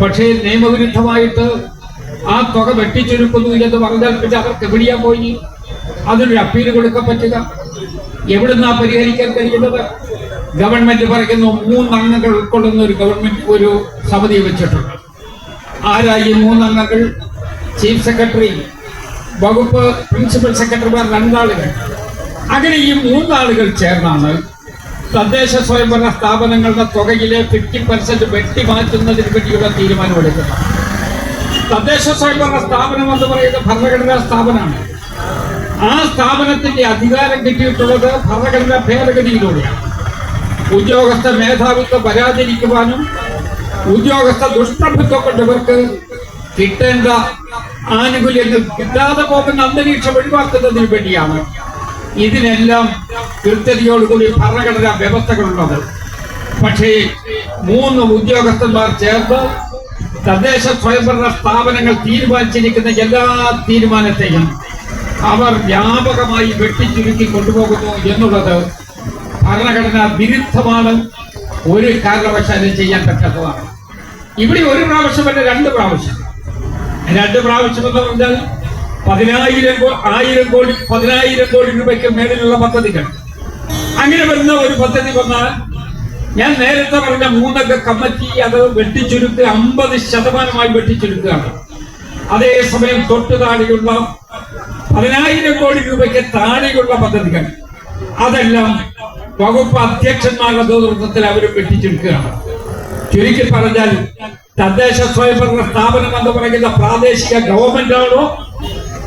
പക്ഷേ നിയമവിരുദ്ധമായിട്ട് ആ തുക വെട്ടിച്ചുരുക്കുന്നു എന്ന് പറഞ്ഞാൽ പിന്നെ അവർക്ക് എവിടെയാ പോയി? അതിനൊരു അപ്പീൽ കൊടുക്കാൻ പറ്റുക എവിടുന്നാ പരിഹരിക്കാൻ കഴിയുന്നത്? ഗവൺമെന്റ് പറയുന്നു മൂന്നംഗങ്ങൾ ഉൾക്കൊള്ളുന്ന ഒരു ഗവൺമെന്റ് ഒരു സമിതി വെച്ചിട്ടുണ്ട്. ആരായി മൂന്നംഗങ്ങൾ ചീഫ് സെക്രട്ടറി വകുപ്പ് പ്രിൻസിപ്പൽ സെക്രട്ടറിമാർ രണ്ടാളുകൾ. അങ്ങനെ ഈ മൂന്നാളുകൾ ചേർന്നാണ് തദ്ദേശ സ്വയംഭരണ സ്ഥാപനങ്ങളുടെ തുകയിലെ ഫിഫ്റ്റി പെർസെന്റ് വെട്ടിമാറ്റുന്നതിന് വേണ്ടിയുള്ള തീരുമാനമെടുക്കുന്നത് തദ്ദേശ സ്വയംഭരണ സ്ഥാപനം എന്ന് പറയുന്നത് ഭരണഘടനാ സ്ഥാപനമാണ്. ആ സ്ഥാപനത്തിന്റെ അധികാരം കിട്ടിയിട്ടുള്ളത് ഭരണഘടനാ ഭേദഗതിയിലൂടെയാണ് ഉദ്യോഗസ്ഥ മേധാവിത്വം വരാതിരിക്കുവാനും ഉദ്യോഗസ്ഥ ദുഷ്ടബുദ്ധം കൊണ്ടവർക്ക് കിട്ടേണ്ട ആനുകൂല്യങ്ങൾ കിട്ടാതെ പോകുന്ന അന്തരീക്ഷം ഒഴിവാക്കുന്നതിന് വേണ്ടിയാണ് ഇതിനെല്ലാം കൃത്യതയോടുകൂടി ഭരണഘടനാ വ്യവസ്ഥകളുള്ളത്. പക്ഷേ മൂന്ന് ഉദ്യോഗസ്ഥന്മാർ ചേർന്ന് തദ്ദേശ സ്വയംഭരണ സ്ഥാപനങ്ങൾ തീരുമാനിച്ചിരിക്കുന്ന എല്ലാ തീരുമാനത്തെയും അവർ വ്യാപകമായി വെട്ടിച്ചുരുക്കി കൊണ്ടുപോകുന്നു എന്നുള്ളത് ഭരണഘടനാ വിരുദ്ധമാണ്. ഒരു കാരണവശാലും ചെയ്യാൻ പറ്റാത്തതാണ്. ഇവിടെ ഒരു പ്രാവശ്യമല്ല രണ്ട് പ്രാവശ്യം. രണ്ട് പ്രാവശ്യം എന്ന് പറഞ്ഞാൽ പതിനായിരം ആയിരം കോടി പതിനായിരം കോടി രൂപയ്ക്ക് മേളിലുള്ള പദ്ധതികൾ. അങ്ങനെ വരുന്ന ഒരു പദ്ധതി വന്നാൽ ഞാൻ നേരത്തെ പറഞ്ഞ മൂന്നംഗ കമ്മിറ്റി അത് വെട്ടിച്ചുരുക്കുക അമ്പത് ശതമാനമായി വെട്ടിച്ചുരുക്കുകയാണ്. അതേസമയം തൊട്ടു താഴെയുള്ള പതിനായിരം കോടി രൂപയ്ക്ക് താഴെയുള്ള പദ്ധതികൾ. അതെല്ലാം വകുപ്പ് അധ്യക്ഷന്മാരുടെ നേതൃത്വത്തിൽ അവർ വെട്ടിച്ചെടുക്കുകയാണ് ചുരുക്കി പറഞ്ഞാൽ തദ്ദേശ സ്വയംഭരണ സ്ഥാപനം എന്ന് പറയുന്ന പ്രാദേശിക ഗവൺമെന്റ് ആണോ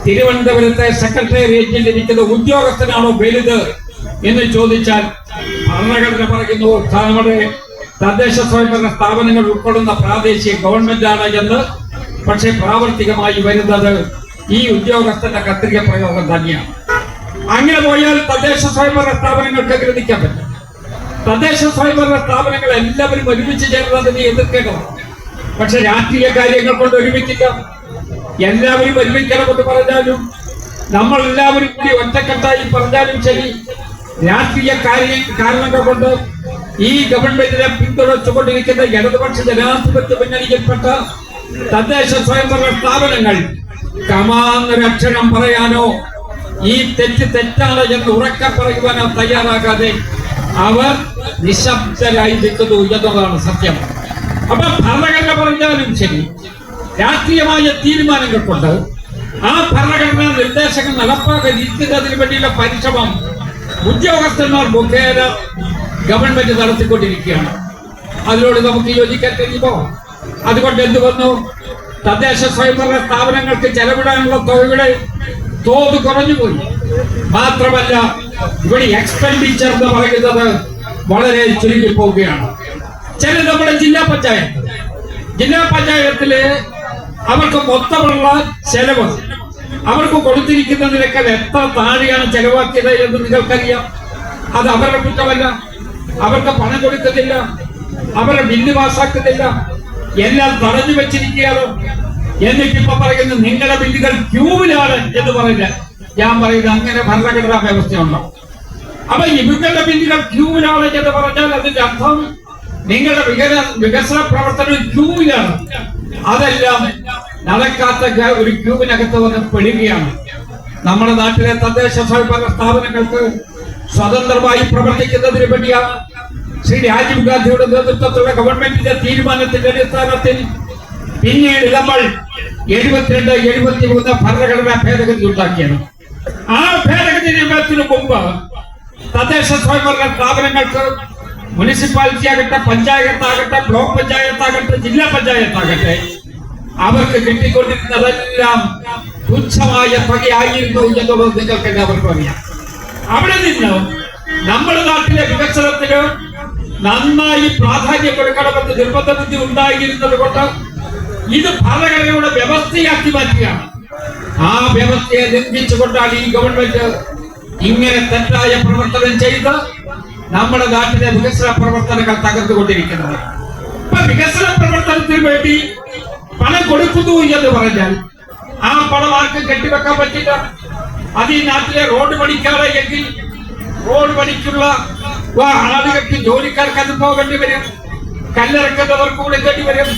തിരുവനന്തപുരത്തെ സെക്രട്ടേറിയറ്റിൽ ഇരിക്കുന്ന ഉദ്യോഗസ്ഥനാണോ വലുത് എന്ന് ചോദിച്ചാൽ ഭരണഘടന പറയുന്നു നമ്മുടെ തദ്ദേശ സ്വയംഭരണ സ്ഥാപനങ്ങൾ ഉൾപ്പെടുന്ന പ്രാദേശിക ഗവൺമെന്റ് ആണ് എന്ന്. പക്ഷെ പ്രാവർത്തികമായി വരുന്നത് ഈ ഉദ്യോഗസ്ഥന്റെ കത്രിക പ്രയോഗം തന്നെയാണ്. അങ്ങനെ പോയാൽ തദ്ദേശ സ്വയംഭരണ സ്ഥാപനങ്ങൾക്ക് ഗ്രഹിക്കാൻ പറ്റും തദ്ദേശ സ്വയംഭരണ സ്ഥാപനങ്ങൾ എല്ലാവരും ഒരുമിച്ച് ചേർന്നതിനെ എതിർക്കേണ്ടതാണ് പക്ഷെ രാഷ്ട്രീയ കാര്യങ്ങൾ കൊണ്ട് ഒരുമിക്കില്ല. എല്ലാവരും ഒരുമിക്കണമെന്ന് പറഞ്ഞാലും നമ്മൾ എല്ലാവരും കൂടി ഒറ്റക്കെട്ടായി പറഞ്ഞാലും ശരി. രാഷ്ട്രീയ കാര്യ കാരണങ്ങൾ കൊണ്ട് ഈ ഗവൺമെന്റിനെ പിന്തുണച്ചുകൊണ്ടിരിക്കുന്ന ഇടതുപക്ഷ ജനാധിപത്യ മുന്നണിയിൽപ്പെട്ട തദ്ദേശ സ്വയംഭരണ സ്ഥാപനങ്ങൾ കമാന്നൊരക്ഷരം പറയാനോ ഈ തെറ്റ് തെറ്റാണ് എന്ന് ഉറക്ക പറയുവാനോ തയ്യാറാകാതെ അവർ നിശബ്ദരായി നിൽക്കുന്നു എന്നതാണ് സത്യം. അപ്പൊ ഭരണഘടന പറഞ്ഞാലും ശരി രാഷ്ട്രീയമായ തീരുമാനങ്ങൾ കൊണ്ട് ആ ഭരണഘടനാ നിർദ്ദേശങ്ങൾ നടപ്പാക്കാതിരിക്കുന്നതിന് വേണ്ടിയുള്ള പരിശ്രമം ഉദ്യോഗസ്ഥന്മാർ മുഖേന ഗവൺമെന്റ് നടത്തിക്കൊണ്ടിരിക്കുകയാണ്. അതിനോട് നമുക്ക് യോജിക്കാൻ കഴിയുമോ? അതുകൊണ്ട് എന്ത് വന്നു? തദ്ദേശ സ്വയംഭരണ സ്ഥാപനങ്ങൾക്ക് ചെലവിടാനുള്ള തുകയുടെ തോത് കുറഞ്ഞുപോയി. മാത്രമല്ല ഇവിടെ എക്സ്പെൻഡിച്ചർ എന്ന് പറയുന്നത് വളരെ ചുരുങ്ങി പോവുകയാണ് ചില നമ്മുടെ ജില്ലാ പഞ്ചായത്ത് ജില്ലാ പഞ്ചായത്തിൽ അവർക്ക് മൊത്തമുള്ള ചെലവ് അവർക്ക് കൊടുത്തിരിക്കുന്നതിനേക്കാൾ എത്ര താഴെയാണ് ചെലവാക്കിയത് എന്ന് നിങ്ങൾക്കറിയാം. അത് അവരുടെ കുറ്റമല്ല. അവർക്ക് പണം കൊടുക്കുന്നില്ല. അവരുടെ ബില്ല് പാസ്സാക്കുന്നില്ല എല്ലാം തടഞ്ഞു വെച്ചിരിക്കുകയാണ്. എന്നിട്ട് ഇപ്പൊ പറയുന്നത് നിങ്ങളുടെ ബില്ലുകൾ ക്യൂവിലാണ് എന്ന് പറയുന്നത് ഞാൻ പറയുന്നത് അങ്ങനെ ഭരണഘടനാ വ്യവസ്ഥയുണ്ടോ. അപ്പൊ ഇവരുടെ ബില്ലുകൾ ക്യൂവിലാണ് എന്ന് പറഞ്ഞാൽ അതിന്റെ അർത്ഥം നിങ്ങളുടെ വികസന വികസന പ്രവർത്തനം ക്യൂവിലാണ്. അതെല്ലാം നടക്കാത്ത ഒരു ക്യൂബിനകത്ത് വന്ന് പെടുകയാണ്. നമ്മുടെ നാട്ടിലെ തദ്ദേശ സ്വയംഭരണ സ്ഥാപനങ്ങൾക്ക് സ്വതന്ത്രമായി പ്രവർത്തിക്കുന്നതിന് വേണ്ടിയാണ് ശ്രീ രാജീവ് ഗാന്ധിയുടെ നേതൃത്വത്തിലുള്ള ഗവൺമെന്റിന്റെ തീരുമാനത്തിന്റെ അടിസ്ഥാനത്തിൽ പിന്നീട് നമ്മൾ എഴുപത്തിരണ്ട് എഴുപത്തി മൂന്ന് ഭരണഘടനാ ഭേദഗതി ഉണ്ടാക്കിയത്. ആ ഭേദഗതി നിയമത്തിന് മുമ്പ് തദ്ദേശ സ്വയംഭരണ സ്ഥാപനങ്ങൾക്ക് മുനിസിപ്പാലിറ്റി ആകട്ടെ പഞ്ചായത്താകട്ടെ ബ്ലോക്ക് പഞ്ചായത്താകട്ടെ ജില്ലാ പഞ്ചായത്താകട്ടെ അവർക്ക് കിട്ടിക്കൊണ്ടിരുന്നതെല്ലാം തുച്ഛമായ തുകയായിരുന്നു എന്നുള്ളത് നിങ്ങൾക്ക് എല്ലാവർക്കും അറിയാം. അവിടെ നിന്ന് നമ്മുടെ നാട്ടിലെ വികസനത്തിന് നന്നായി പ്രാധാന്യം കൊടുക്കണമെന്ന് നിർബന്ധ ബുദ്ധി ഉണ്ടായിരുന്നത് കൊണ്ട് ഇത് ഭരണഘടനയുടെ വ്യവസ്ഥയാക്കി മാറ്റുകയാണ്. ആ വ്യവസ്ഥയെ ലംഘിച്ചുകൊണ്ടാണ് ഈ ഗവൺമെന്റ് ഇങ്ങനെ തെറ്റായ പ്രവർത്തനം ചെയ്ത് നമ്മുടെ നാട്ടിലെ വികസന പ്രവർത്തനങ്ങൾ തകർത്തുകൊണ്ടിരിക്കുന്നത് ഇപ്പൊ വികസന പ്രവർത്തനത്തിന് വേണ്ടി പണം കൊടുക്കുന്നു എന്ന് പറഞ്ഞാൽ ആ പണം ആർക്കും കെട്ടിവെക്കാൻ പറ്റില്ല? അത് ഈ നാട്ടിലെ റോഡ് പണിക്കാതെ എങ്കിൽ റോഡ് പണിക്കുള്ള ആളുകൾക്ക് ജോലിക്കാർക്ക് അത് പോകേണ്ടി വരും. കല്ലിറക്കുന്നവർക്ക് കൊടുക്കേണ്ടി വരും.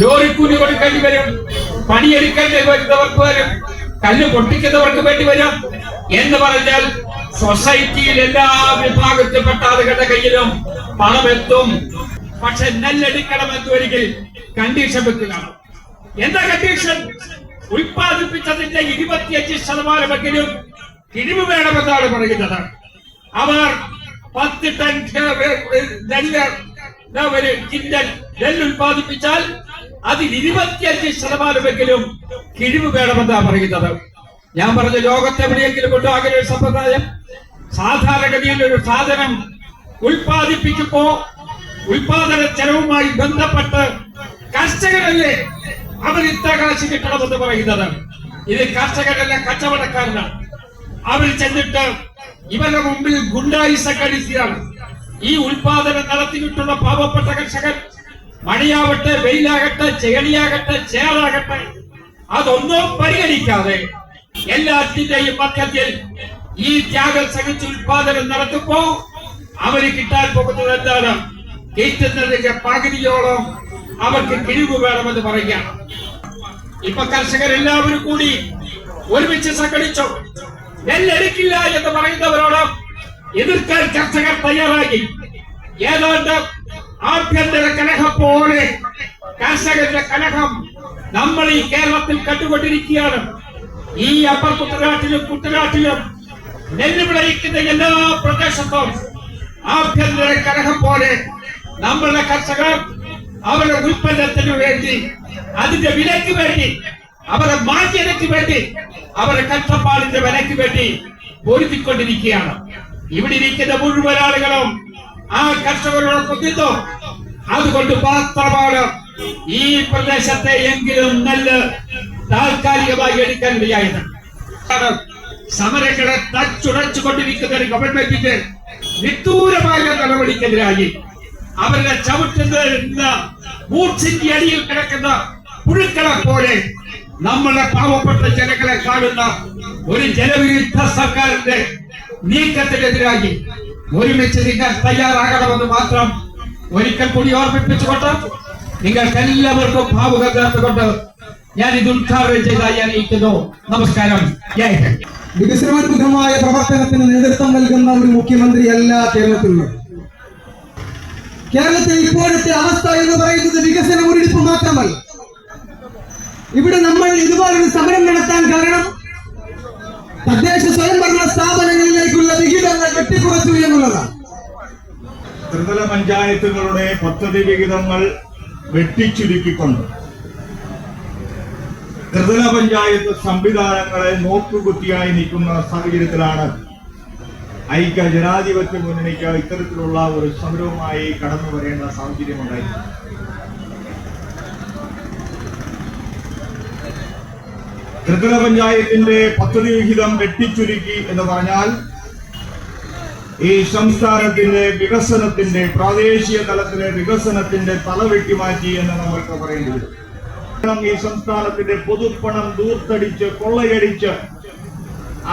ലോറിക്കൂലി കൊടുക്കേണ്ടി വരും. പണിയെടുക്കേണ്ടി വരുന്നവർക്ക് വരും. കല്ല് പൊട്ടിക്കുന്നവർക്ക് വേണ്ടി വരും. എന്ന് പറഞ്ഞാൽ സൊസൈറ്റിയിൽ എല്ലാ വിഭാഗത്തിൽപ്പെട്ട ആളുകളുടെ കയ്യിലും പണമെത്തും. പക്ഷെ നെല്ലെടുക്കണമെന്ന് ഒരിക്കൽ കണ്ടീഷൻ വെക്കുക എന്താ കണ്ടീഷൻ? ഉൽപ്പാദിപ്പിച്ചതിന്റെ ഇരുപത്തിയഞ്ച് ശതമാനമെങ്കിലും കിഴിവ് വേണമെന്നാണ് പറയുന്നത്. അവർ പത്ത് ടൺ നെല്ല് ഒരു കിൻഡൽ നെല്ല് ഉൽപ്പാദിപ്പിച്ചാൽ അതിൽ ഇരുപത്തിയഞ്ച് ശതമാനമെങ്കിലും കിഴിവ് വേണമെന്നാണ് പറയുന്നത്. ഞാൻ പറഞ്ഞ ലോകത്തെവിടെയെങ്കിലും ഉണ്ടോ അങ്ങനെ ഒരു സമ്പ്രദായം? സാധാരണഗതിയിൽ ഒരു സാധനം ഉൽപ്പാദിപ്പിക്കുമ്പോ ഉൽപാദന ചെലവുമായി ബന്ധപ്പെട്ട് കർഷകരല്ലേ അവർ ഇത്ര കാശ് കിട്ടണമെന്ന് പറയുന്നത് ഇത് കർഷകരല്ല കച്ചവടക്കാരനാണ്. അവർ ചെന്നിട്ട് ഇവരുടെ മുമ്പിൽ ഗുണ്ടായിസ കളിക്കുകയാണ് ഈ ഉൽപാദനം നടത്തിയിട്ടുള്ള പാവപ്പെട്ട കർഷകർ മഴയാവട്ടെ വെയിലാകട്ടെ ചെളിയാകട്ടെ ചേറാകട്ടെ അതൊന്നും പരിഗണിക്കാതെ എല്ലാത്തിന്റെയും മധ്യത്തിൽ ഈ ത്യാഗം സഹിച്ച് ഉൽപാദനം നടത്തുമ്പോ അവർ കിട്ടാൻ പോകുന്നത് എന്താണ്? കിട്ടുന്നതിന്റെ പകുതിയോളം അവർക്ക് കിഴിവ് വേണമെന്ന് പറയുകയാണ്. ഇപ്പൊ കർഷകരെല്ലാവരും കൂടി ഒരുമിച്ച് സംഘടിച്ചു. നെല്ലെടുക്കില്ല എന്ന് പറയുന്നവരോട് എതിർക്കാൻ കർഷകർ തയ്യാറാക്കി ഏതാണ്ട് ആഭ്യന്തര കലഹം പോലെ കർഷകരുടെ കലഹം നമ്മൾ ഈ കേരളത്തിൽ കണ്ടുകൊണ്ടിരിക്കുകയാണ്. ഈ അപ്പർ കുട്ടനാട്ടിലും കുട്ടനാട്ടിലും നെല്ല് വിളയിക്കുന്ന എല്ലാ പ്രദേശത്തും ആഭ്യന്തര കലഹം പോലെ നമ്മളുടെ കർഷകർ അവരുടെ ഉൽപ്പന്നത്തിനു വേണ്ടി അതിന്റെ വിലയ്ക്ക് വേണ്ടി അവരെ മാന്യതയ്ക്ക് വേണ്ടി അവരെ കഷ്ടപ്പാടിന്റെ വിലയ്ക്ക് വേണ്ടി പൊരുത്തിക്കൊണ്ടിരിക്കുകയാണ് ഇവിടെ ഇരിക്കുന്ന മുഴുവൻ ആളുകളും ആ കർഷകരോടൊപ്പം നിന്നു. അതുകൊണ്ട് മാത്രമാണ് ഈ പ്രദേശത്തെ എങ്കിലും നെല്ല് താൽക്കാലികമായി എടുക്കാൻ വയ്യായത് സമരങ്ങളെ തച്ചുടച്ചു കൊണ്ടിരിക്കുന്ന ഒരു ഗവൺമെന്റിന്റെ നിദൂരമായ നടപടിക്കെതിരായി അവരുടെ ചവിട്ടുന്ന മൂർച്ചിന്റെ അടിയിൽ കിടക്കുന്ന പുഴുക്കളെ പോലെ നമ്മളെ പാവപ്പെട്ട ജനങ്ങളെ കാണുന്ന ഒരു ജനവിരുദ്ധ സർക്കാരിന്റെ നീക്കത്തിനെതിരായി ഒരുമിച്ച് നിങ്ങൾ തയ്യാറാകണമെന്ന് മാത്രം ഒരിക്കൽ കൂടി ഓർമ്മിപ്പിച്ചുകൊണ്ട് നിങ്ങൾക്ക് എല്ലാവർക്കും ഭാവുക ചേർത്തുകൊണ്ട് ഞാൻ ഇത് ഉദ്ഘാടനം ചെയ്തായി അറിയിക്കുന്നു നമസ്കാരം. ജയ് വികസനാത്മകമായ പ്രവർത്തനത്തിന് നേതൃത്വം നൽകുന്ന ഒരു മുഖ്യമന്ത്രി മുഖ്യമന്ത്രിയല്ല കേരളത്തിലുള്ളത് കേരളത്തിൽ ഇപ്പോഴത്തെ അവസ്ഥ എന്ന് പറയുന്നത് വികസന മുരടിപ്പ് മാത്രമല്ല. ഇവിടെ നമ്മൾ ഇതുപോലൊരു സമരം നടത്താൻ കാരണം തദ്ദേശ സ്വയംഭരണ സ്ഥാപനങ്ങളിലേക്കുള്ള വിഹിതങ്ങൾ വെട്ടിക്കുറച്ചു എന്നുള്ളതാണ്. ത്രിതല പഞ്ചായത്തുകളുടെ പദ്ധതി വിഹിതങ്ങൾ വെട്ടിച്ചുരുക്കിക്കൊണ്ട് ത്രിതല പഞ്ചായത്ത് സംവിധാനങ്ങളെ നോക്കുകുത്തിയായി നിൽക്കുന്ന സാഹചര്യത്തിലാണ് ഐക്യ ജനാധിപത്യ മുന്നണിക്ക് ഇത്തരത്തിലുള്ള ഒരു സമരവുമായി കടന്നു വരേണ്ട സാഹചര്യമുണ്ടായി ത്രിതല പഞ്ചായത്തിന്റെ പദ്ധതി വിഹിതം വെട്ടിച്ചുരുക്കി എന്ന് പറഞ്ഞാൽ ഈ സംസ്ഥാനത്തിന്റെ വികസനത്തിന്റെ പ്രാദേശിക തലത്തിലെ വികസനത്തിന്റെ തല വെട്ടിമാറ്റി എന്ന് നമ്മൾക്ക് പറയേണ്ടി വരും. ഈ സംസ്ഥാനത്തിന്റെ പൊതുപ്പണം ദൂർത്തടിച്ച് കൊള്ളയടിച്ച്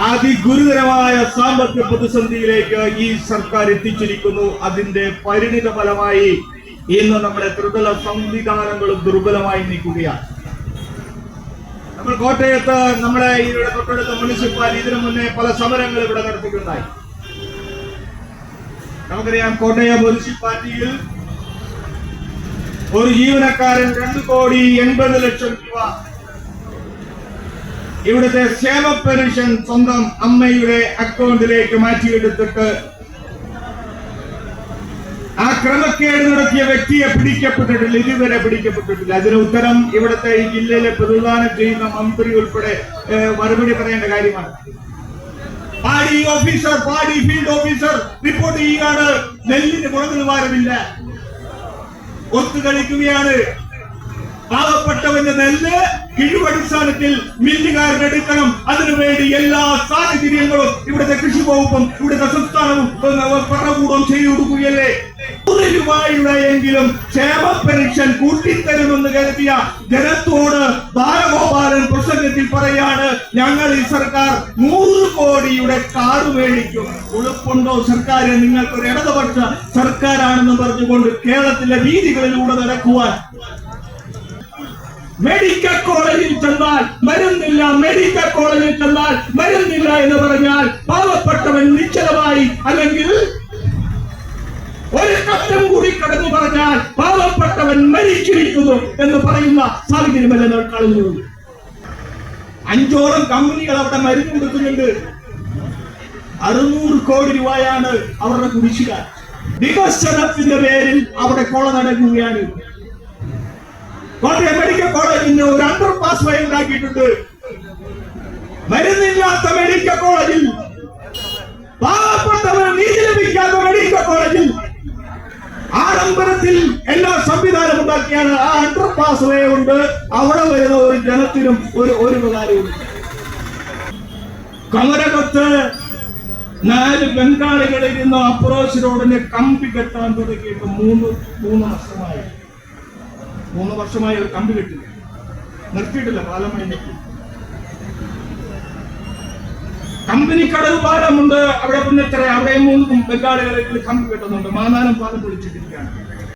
അതിഗുരുതരമായ സാമ്പത്തിക പ്രതിസന്ധിയിലേക്ക് ഈ സർക്കാർ എത്തിച്ചിരിക്കുന്നു. അതിന്റെ പരിണിത ഫലമായി ഇന്ന് നമ്മുടെ ത്രിതല സംവിധാനങ്ങളും ദുർബലമായി നിൽക്കുകയാണ്. നമ്മൾ കോട്ടയത്ത് നമ്മളെ ഇവിടെ തൊട്ടടുത്ത മുനിസിപ്പാലിറ്റി ഇതിനു മുന്നേ പല സമരങ്ങൾ ഇവിടെ നടത്തിയിട്ടുണ്ടായി. നമുക്കറിയാം കോട്ടയം മുനിസിപ്പാലിറ്റിയിൽ ഒരു ജീവനക്കാരൻ രണ്ട് കോടി എൺപത് ലക്ഷം രൂപ. ഇവിടുത്തെ ക്ഷേമ പെൻഷൻ സ്വന്തം അമ്മയുടെ അക്കൗണ്ടിലേക്ക് മാറ്റിയെടുത്തിട്ട് ആ ക്രമക്കേട് നടത്തിയ വ്യക്തിയെ പിടിക്കപ്പെട്ടിട്ടില്ല ഇതുവരെ പിടിക്കപ്പെട്ടിട്ടില്ല. അതിന് ഉത്തരം ഇവിടുത്തെ ഈ ജില്ലയിലെ പ്രതിദാനം ചെയ്യുന്ന മന്ത്രി ഉൾപ്പെടെ മറുപടി പറയേണ്ട കാര്യമാണ്. പാടി ഓഫീസർ പാടി ഫീൽഡ് ഓഫീസർ റിപ്പോർട്ട് ചെയ്യുകയാണ്. നെല്ലിന് ഗുണനിലവാരമില്ല ഒത്തുകളിക്കുകയാണ് പാവപ്പെട്ടവന്റെ നെല്ല് കിഴിവടിസ്ഥാനത്തിൽ മില്ലുകാരനെടുക്കണം അതിനുവേണ്ടി എല്ലാ സാഹചര്യങ്ങളും ഇവിടുത്തെ കൃഷി വകുപ്പും ഇവിടുത്തെ സംസ്ഥാനവും ഭരണകൂടം ചെയ്തു കൊടുക്കുകയല്ലേ നൂറ് രൂപയുടെ എങ്കിലും ക്ഷേമ പെൻഷൻ കൂട്ടിത്തരുമെന്ന് കരുതിയ ജനത്തോട് ബാലഗോപാലൻ പ്രസംഗത്തിൽ പറയാണ് ഞങ്ങൾ ഈ സർക്കാർ നൂറ് കോടിയുടെ കാറ് മേടിക്കും. ഉളുപ്പുണ്ടോ സർക്കാർ നിങ്ങൾക്കൊരു ഇടതുപക്ഷ സർക്കാരാണെന്ന് പറഞ്ഞുകൊണ്ട് കേരളത്തിലെ വീതികളിലൂടെ നടക്കുവാൻ. മെഡിക്കൽ കോളേജിൽ ചെന്നാൽ മരുന്നില്ല മെഡിക്കൽ കോളേജിൽ ചെന്നാൽ മരുന്നില്ല എന്ന് പറഞ്ഞാൽ പാവപ്പെട്ടവൻ നിശ്ചലമായി അല്ലെങ്കിൽ പാവപ്പെട്ടവൻ മരിച്ചിരിക്കുന്നു എന്ന് പറയുന്ന സാഹചര്യമല്ല നാം കളഞ്ഞു അഞ്ചോളം കമ്പനികൾ അവിടെ മരുന്ന് കൊടുക്കുന്നുണ്ട്. അറുന്നൂറ് കോടി രൂപയാണ് അവരുടെ കുടിശ്ശിക. വികസനത്തിന്റെ പേരിൽ അവിടെ കൊള നടക്കുകയാണ്. കോട്ടയം മെഡിക്കൽ കോളേജിന് ഒരു അണ്ടർ പാസ് വഴി ഉണ്ടാക്കിയിട്ടുണ്ട്. മരുന്നില്ലാത്ത മെഡിക്കൽ കോളേജിൽ പാവപ്പെട്ടവർ നീതി ലഭിക്കാത്ത മെഡിക്കൽ കോളേജിൽ ആഡംബരത്തിൽ എല്ലാ സംവിധാനം ഉണ്ടാക്കിയാണ്. ആ അണ്ടർ പാസ് വേ ഉണ്ട് അവിടെ വരുന്ന ഒരു ജനത്തിനും ഒരു ഒരു ഉപകാരവും കമരകത്ത് നാല് ബംഗാളികളിൽ നിന്ന് അപ്രോച്ച് റോഡിനെ കമ്പി കെട്ടാൻ തുടങ്ങിയിട്ട് മൂന്ന് മൂന്ന് വർഷമായി. മൂന്ന് വർഷമായി ഒരു കമ്പി കെട്ടില്ല. നിർത്തിയിട്ടില്ല പാലം കഴിഞ്ഞിട്ട് കമ്പനി കടൽ പാലമുണ്ട്. അവിടെ പിന്നെ അവിടെ മൂന്ന് ബംഗാളികളെ കമ്പി കെട്ടുന്നുണ്ട്. മാനാനം പാലം പൊളിച്ചിട്ടിരിക്കുകയാണ്.